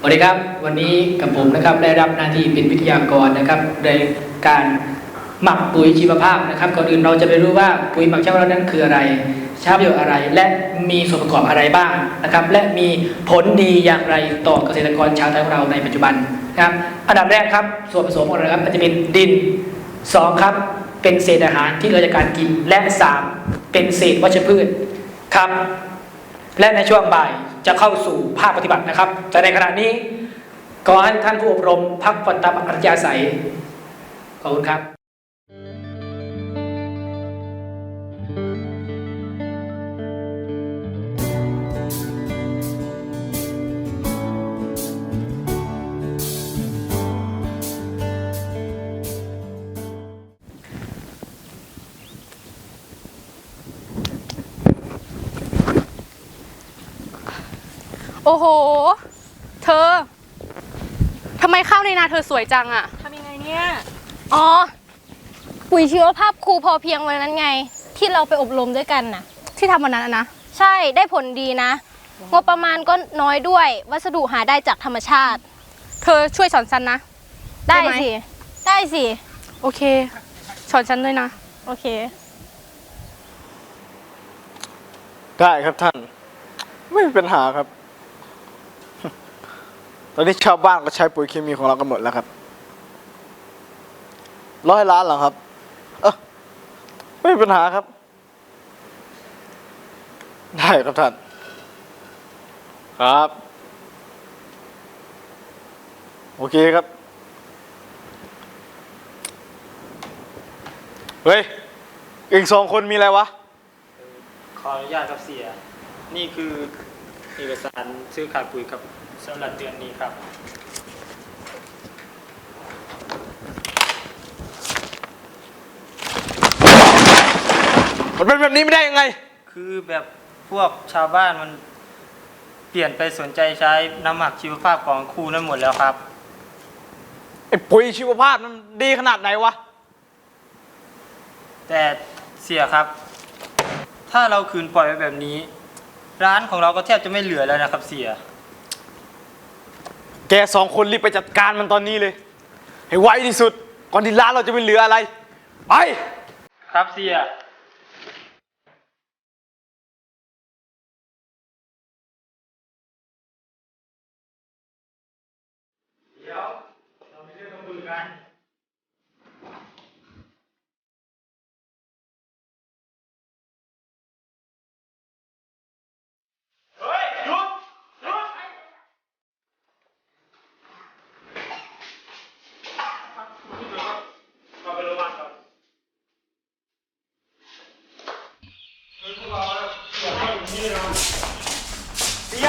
สวัสดีครับ วันนี้กับผมนะครับได้รับหน้าที่เป็นวิทยากรนะครับในการหมักปุ๋ยชีวภาพนะครับก่อนอื่นเราจะไปรู้ว่าปุ๋ยหมักชีวภาพนั้นคืออะไรใช้ประโยชน์อะไร และมีส่วนประกอบอะไรบ้างนะครับ และมีผลดีอย่างไรต่อเกษตรกรชาวไทยของเราในปัจจุบันนะครับ อันดับแรกครับส่วนผสมของเราครับมันจะเป็นดินสองครับ เป็นเศษอาหารที่เหลือจากการกินและสามเป็นเศษวัชพืชครับ และในช่วงบ่าย จะเข้าสู่ภาคปฏิบัตินะครับ แต่ในขณะนี้ขอให้ท่านผู้อบรมพักผ่อนตามอัธยาศัยขอบคุณครับ โอ้โห เธอทำไมข้าวในนาเธอสวยจังอะทำยังไงเนี่ย อ๋อ ปุ๋ยชีวภาพครูพอเพียงวันนั้นไง ที่เราไปอบรมด้วยกันน่ะ ที่ทำวันนั้นอะนะ ใช่ได้ผลดีนะ งบประมาณก็น้อยด้วย วัสดุหาได้จากธรรมชาติ เธอช่วยสอนฉันนะ ได้ได้ไหม สิ ได้สิ โอเคสอนฉันด้วยนะ โอเค ได้ครับท่าน ไม่มีปัญหาครับ ตอนนี้ชาวบ้านก็ใช้ปุ๋ยเคมีของเรากันหมดแล้วครับ ร้อยล้านหรอครับ เออไม่มีปัญหาครับ ได้ครับท่าน ครับ โอเคครับ เฮ้ย อีกสองคนมีอะไรวะ ขออนุญาตครับเสีย นี่คือเอกสารซื้อขายปุ๋ยครับ สำหรับเดือนนี้ครับ มันเป็นแบบนี้ไม่ได้ยังไง คือแบบพวกชาวบ้านมันเปลี่ยนไปสนใจใช้น้ำหมักชีวภาพของครูนั้นหมดแล้วครับ ไอ้ปุ๋ยชีวภาพมันดีขนาดไหนวะ แต่เสียครับ ถ้าเราคืนปล่อยไว้แบบนี้ ร้านของเราก็แทบจะไม่เหลือแล้วนะครับเสีย แกสองคนรีบไปจัดการมันตอนนี้เลย ให้ไวที่สุด ก่อนที่ร้านเราจะไม่เหลืออะไร ไป ครับเสีย เดี๋ยว เรามีเรื่องต้องคุยกัน เฮ้ย หยุด หยุดเข้าไปโรงพยาบาลก่อน เสีย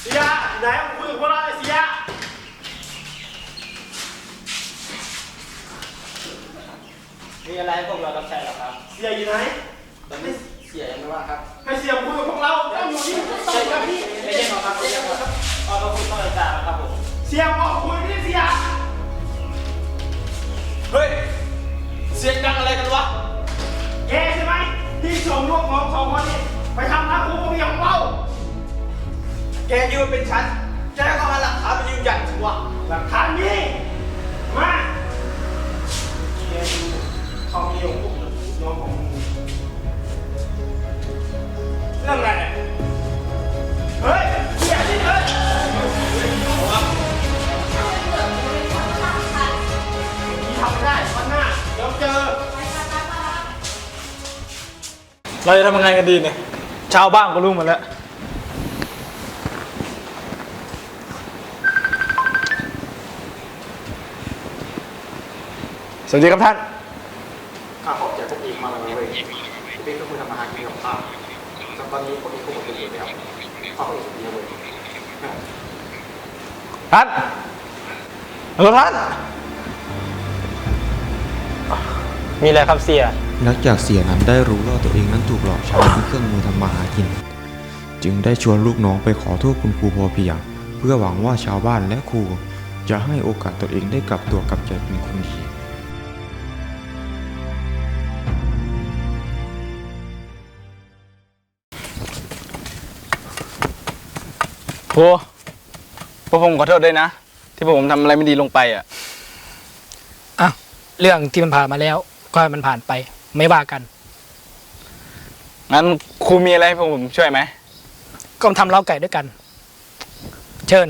เสียไหนมึงคุยกับพวกเราเลยเสียมีอะไรให้พวกเรารับใช้เหรอครับเสียอยู่ไหนตอนนี้เสียยังไม่ว่างครับให้เสียคุยกับพวกเราต้องอยู่นี่ต้องอยู่กับพี่ไม่ใช่ครับไม่ใช่ครับเอาเราคุยต้องรายการนะครับผมเสียออกคุยนี่ ที่ส่งลูกน้องสองคนนี้ไปทำร้านครูก็มีของเป้าแกคิดว่าเป็นฉัน แกก็เอาหลักฐานไปยืนยันสิวะหลักฐานนี่มาแกดูเขามีของพวกน้องของ เราจะทำยังไงกันดีเนี่ยชาวบ้านก็รู้หมดแล้ว สวัสดีครับท่าน ข้าขอบใจพวกเองมากเลยเว้ยที่เป็นก็คือทำอาหารกินของข้าแต่ตอนนี้พวกเองก็หมดประโยชน์แล้วข้าก็อยากดีเลยท่านฮัลโหลท่าน มีอะไรครับเสีย หลังจากเสียนั้นได้รู้ว่าตัวเองนั้นถูกหลอกใช้เป็นเครื่องมือทำมาหากิน จึงได้ชวนลูกน้องไปขอโทษคุณครูพอเพียง เพื่อหวังว่าชาวบ้านและครู จะให้โอกาสตนเองได้กลับตัวกลับใจเป็นคนดีโอ้วกผมขอโทษด้วยนะ ที่พวกผมทำอะไรไม่ดีลงไปอะ อะ เรื่องที่มันผ่านมาแล้ว ก็ให้มันผ่านไป ไม่ว่ากัน งั้นครูมีอะไรให้พวกผมช่วยไหมก็ทำเล้าไก่ด้วยกัน เชิญ